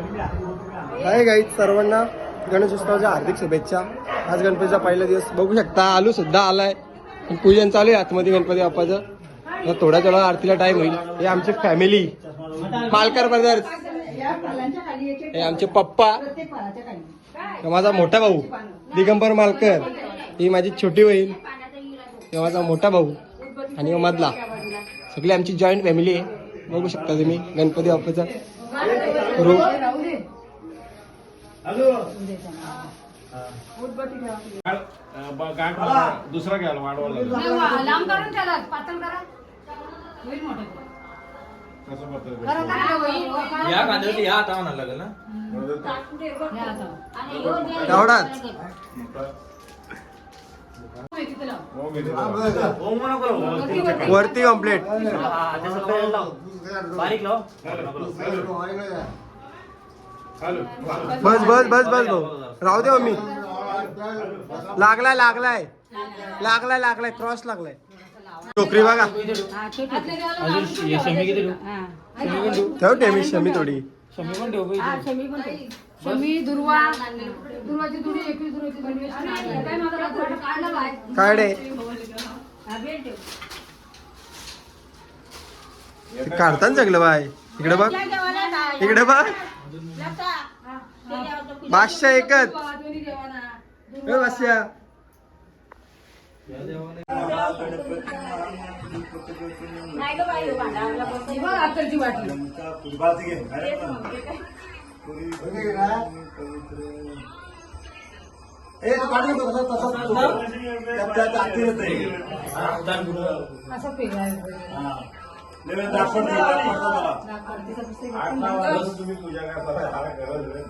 Hi guys सर्वांना गणेशोत्सवाच्या हार्दिक शुभेच्छा. आज गणपतीचा पहिला दिवस. बघू शकता आलू सुद्धा आलाय. पूजन चालू आहे आतमध्ये गणपती बाप्पाचं. थोड्या थोडा आरतीला टाइम होईल. हे आमची फॅमिली मालकर ब्रदर्स हे आमचे पप्पा. माझा मोठा भाऊ दिगंबर मालकर. ही माझी छोटी बहीण. हे माझा मोठा भाऊ आणि मधला. सगळी आमची जॉईंट फॅमिली आहे. बघू शकता तुम्ही गणपती बाप्पाचा रूप. गाठ. दुसरा घ्यायला वाढवायला लागेल. लांब करून त्याला पातळ करा होईल मोठं कसं पद्धत करा करा होईल या कांद्यावरती या आता लागेल ना हे आता. तेवढाच तिथे लाव. हो, मी देतो. हो म्हणा बरोबर. वरती कंप्लीट हा, त्याचं पहिलं लाव. बारीक लाव. बस बस बस बस भाऊ. राहू दे मम्मी. लागलाय लागलाय. लागलाय लागलाय. क्रॉस लागलाय. टोकरी बघा. हा? हा. ठेव टेमी शमी थोडी. हा, काय हा. ते काढताना सगळं बाय. इकडे बघ. इकडे बघ. बादशाह एकच. दोन्ही देवाना. ए बादशाह ही बघ अत्तरची वाटी असं पेगा तुम्ही पूजा करता मला गरज आहे.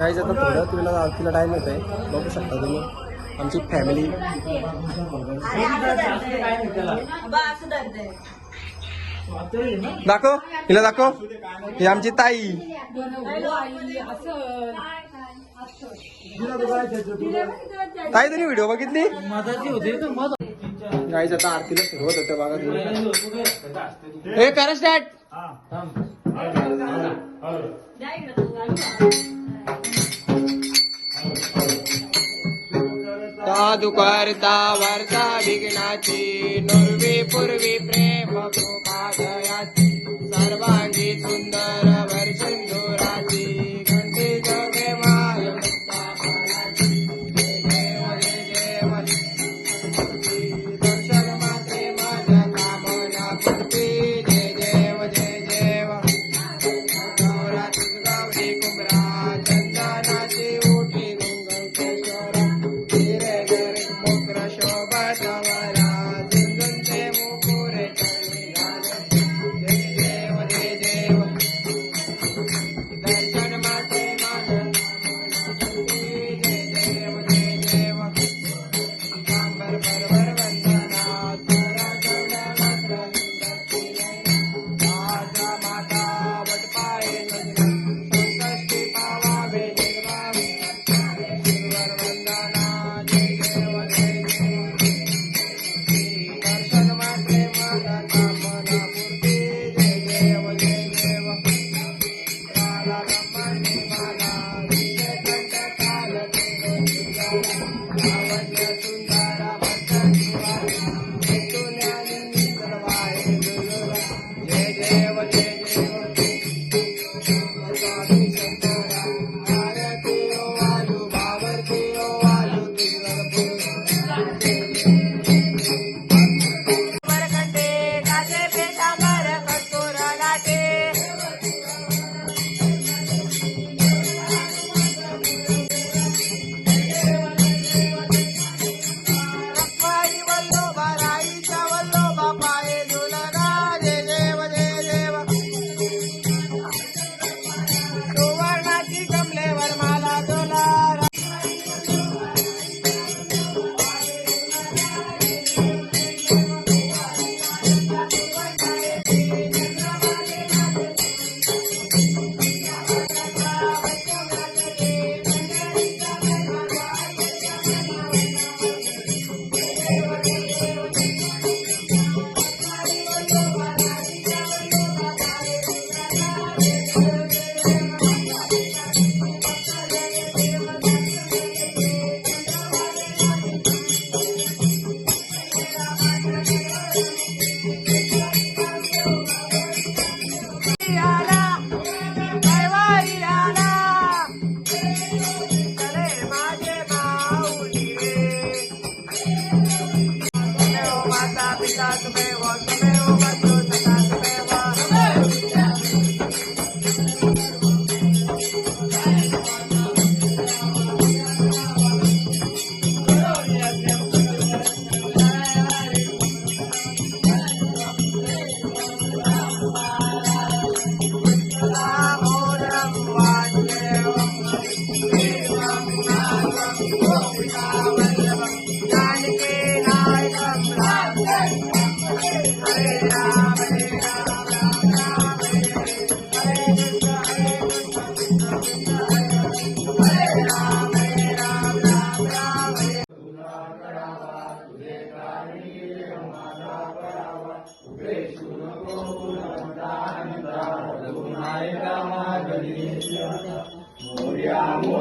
काही आता थोडं तुला आरतीला टाईम येत आहे बघू शकता तुम्ही. आमची फॅमिली दाखव. हिला दाखव. ही आमची ताई. ताई तरी व्हिडिओ बघितली? काही आता आरतीला सुरुवात होते बघा तुम्ही. हे करा स्टार्ट साधु करता वर्षा विघ्नाची नुर्वी पूर्वी प्रेम कृपादयाची सर्वांगी सुंदर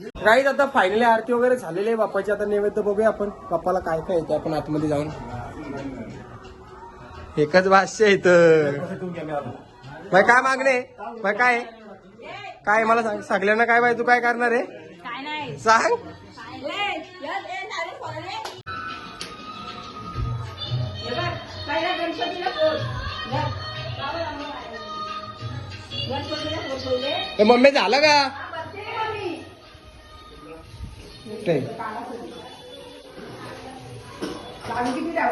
काहीच आता फायनली आरती वगैरे झालेली आहे बाप्पाची. आता नैवेद्य बघूया आपण. बाप्पाला काय काय येतं आपण आतमध्ये जाऊन. एकच भाष्य येतं काय मागणे? बाय काय? काय मला सांग सगळ्यांना काय बाय तू काय करणार आहे? सांग. मम्मी झालं का? नाही.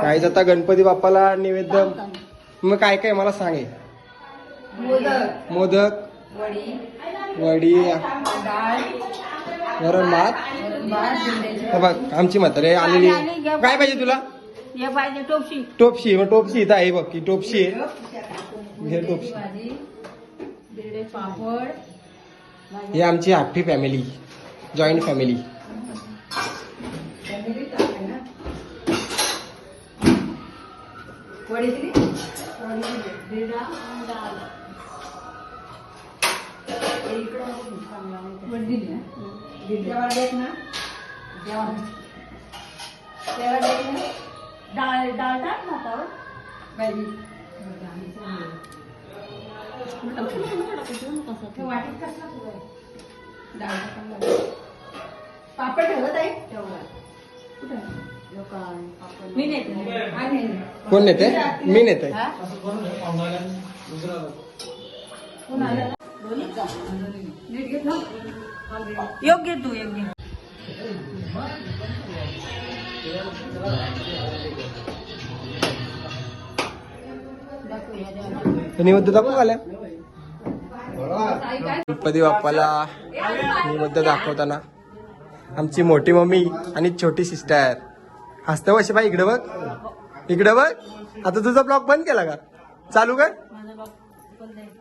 काहीच आता गणपती बाप्पाला नैवेद्य मग काय काय मला सांगे? मोदक. मोदक वडी. वरण भात. बघ आमची म्हातारे आलेली आहे. काय पाहिजे तुला? हे पाहिजे टोपशी. टोपशी मग टोपशी इथं आहे बघ की टोपशी आहे. घे टोपशी. ही आमची हॅप्पी फॅमिली जॉईंट फॅमिली वडी दिली वडी दिली भिंडा डाळ वडी दिली ना जेवण देत ना जेवण जेवण देत ना डाळ डाळ टाक ना आता भाजी वाटीत कसला तुला डाळ टाकून पापड ठेवत आहे तेवढा कुठं मी नेते हा नाही कोण नेते मी नेते हा? योग्य तू योग्य. नैवेद्य दाखवू आल्या गणपती बाप्पाला नैवेद्य दाखवताना आमची मोठी मम्मी आणि छोटी सिस्टर. हसतं वर्ष बाई इकडे बघ. इकडे बघ. आता तुझा ब्लॉग बंद केला का? चालू कर.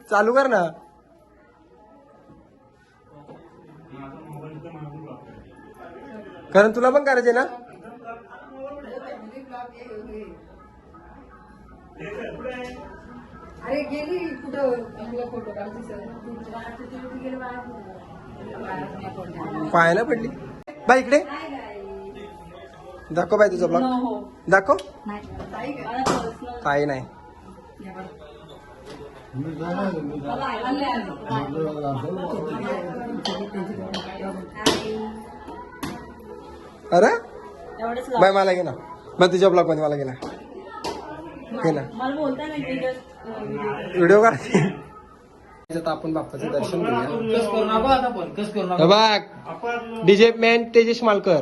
चालू कर ना. कारण तुला पण करायचे ना? अरे गेली कुठं? पायाला पडली. बाई इकडे. दाखव बाई तुझा ब्लॉग दाखव. काही नाही. अरे? बाय मला घे ना. मग तुझ्या ब्लॉगमध्ये मला घे ना. घे ना. मला बोलता नाही व्हिडिओ काढते आपण बाप्पाचं दर्शन घेऊया. हे बघ. DJ man Tejesh Malkar.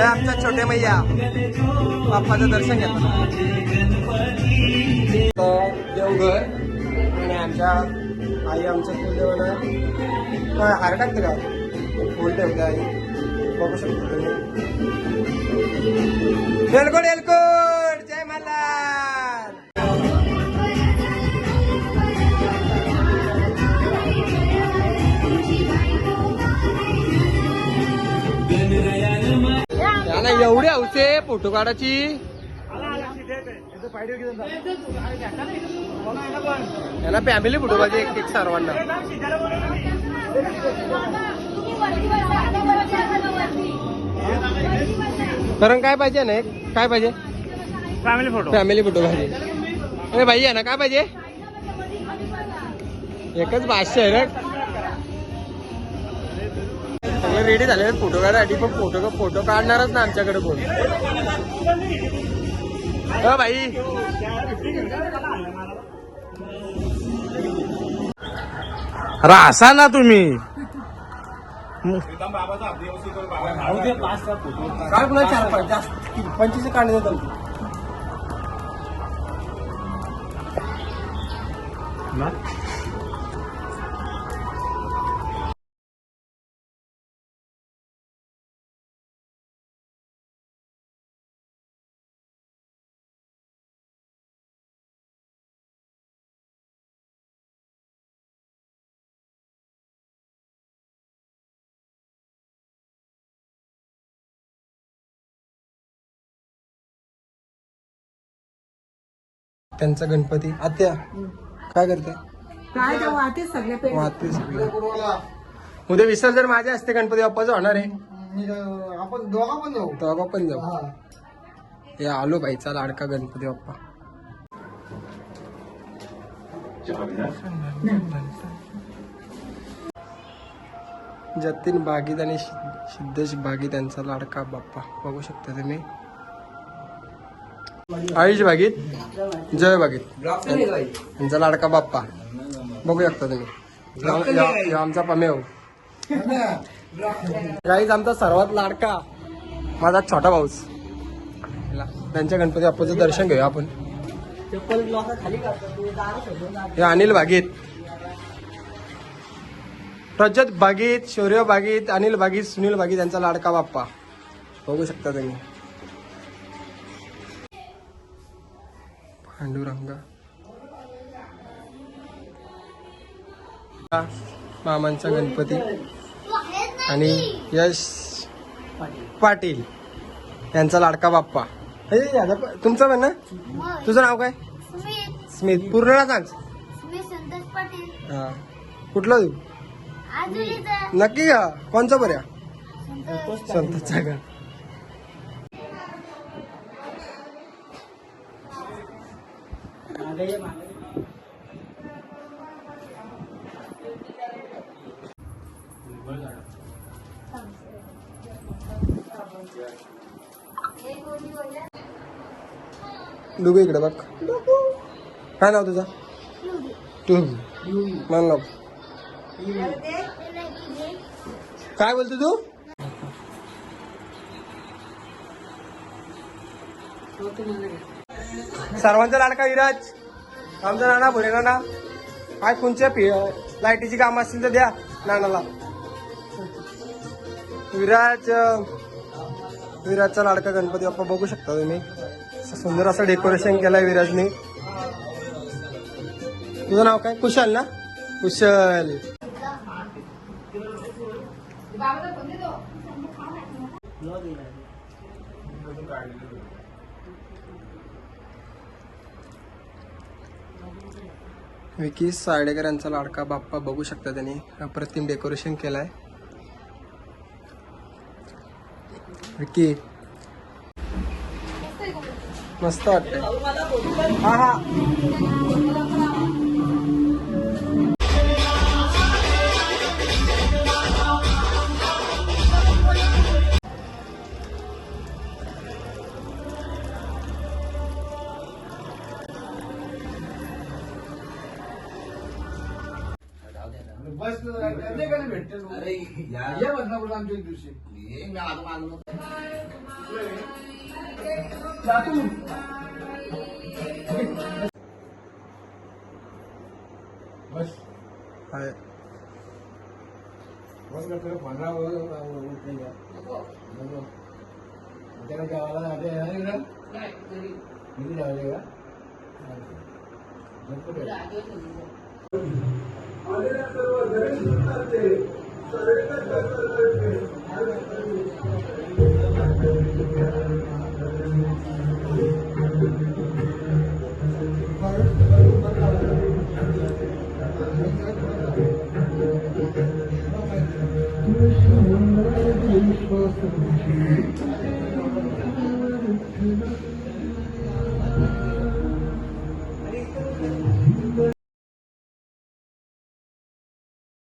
हे आमच्या छोटे मैया बाप्पाचं दर्शन तर देवघर आणि आमच्या आई आमच्या कुलदेवाला काय हार टाकते का? फुल ठेवते आई. बघू शकतो एलकोड एलकोड एवढी हौसे फोटो काढायची याला फॅमिली फोटो पाहिजे एक एक सर्वांना. कारण काय पाहिजे ना एक काय पाहिजे? फॅमिली फोटो फॅमिली फोटो पाहिजे. अरे भाई आहे ना काय पाहिजे? एकच भाष्य आहे रे. सगळे रेडी झाले. फोटो काढायसाठी पण फोटो फोटो काढणारच ना आमच्याकडे कोण? भाई रासा ना तुम्ही. काय चार जास्त पंचवीस काढण्यात येतात त्यांचा गणपती. आत्या काय करते? काय त्या वाहते सगळ्या पेट वाहते सगळे उद्या विसर्जन माझे असते गणपती बाप्पाचं होणार आहे. आपण दोघा पण जाऊ. तेव्हा पण जाऊ. हे. आलो बाईचा लाडका गणपती बाप्पा. जतीन बागीत आणि शि- सिद्धेश बागीत यांचा लाडका बाप्पा. बघू शकता तुम्ही. आयुष बागीत? जय बागीत. यांचा लाडका बाप्पा. बघू शकता तुम्ही. या- या- या आमचा पमेव. गाईज आमचा सर्वात लाडका माझा छोटा भाऊस. त्यांच्या गणपती बाप्पाचं दर्शन घेऊया आपण. हे अनिल बागीत. रजत बागीत शौर्य बागीत अनिल बागीत सुनील बागीत यांचा लाडका बाप्पा. बघू शकता तुम्ही. पांडुरंग. मामांचा गणपती आणि यश पाटील यांचा लाडका बाप्पा. हे, तुमचं पण ना? तुझं नाव काय? स्मित. पूर्ण नाव सांग. हा. कुठलं तू? नक्की का कोणचा बऱ्या संतोष. संतचा डुगू इकडे बघ. काय नाव तुझं? टुगू. मन लाव. काय बोलतो तू? सर्वांचा लाडका विराज. आमचा नाना भरे नाना काय कोणच्या लाईटीची काम असतील तर द्या नानाला. विराज विराजचा लाडका गणपती बाप्पा बघू शकता तुम्ही. सुंदर असं डेकोरेशन केलंय विराजने. तुझं नाव काय? कुशल ना? कुशल. विकी साडेकर यांचा लाडका बाप्पा बघू शकता त्यांनी. अप्रतिम डेकोरेशन केलंय. विकी. मस्त वाटतंय. हा हा. बस भेटते या बदलापूर आमच्या एक दिवशी बस आहे. बस का तुला पंधरा वर उठ नाही का? नको. त्याला गावाला जायचं आहे ना इकडं? किती जायचं का? मग कुठे? आहे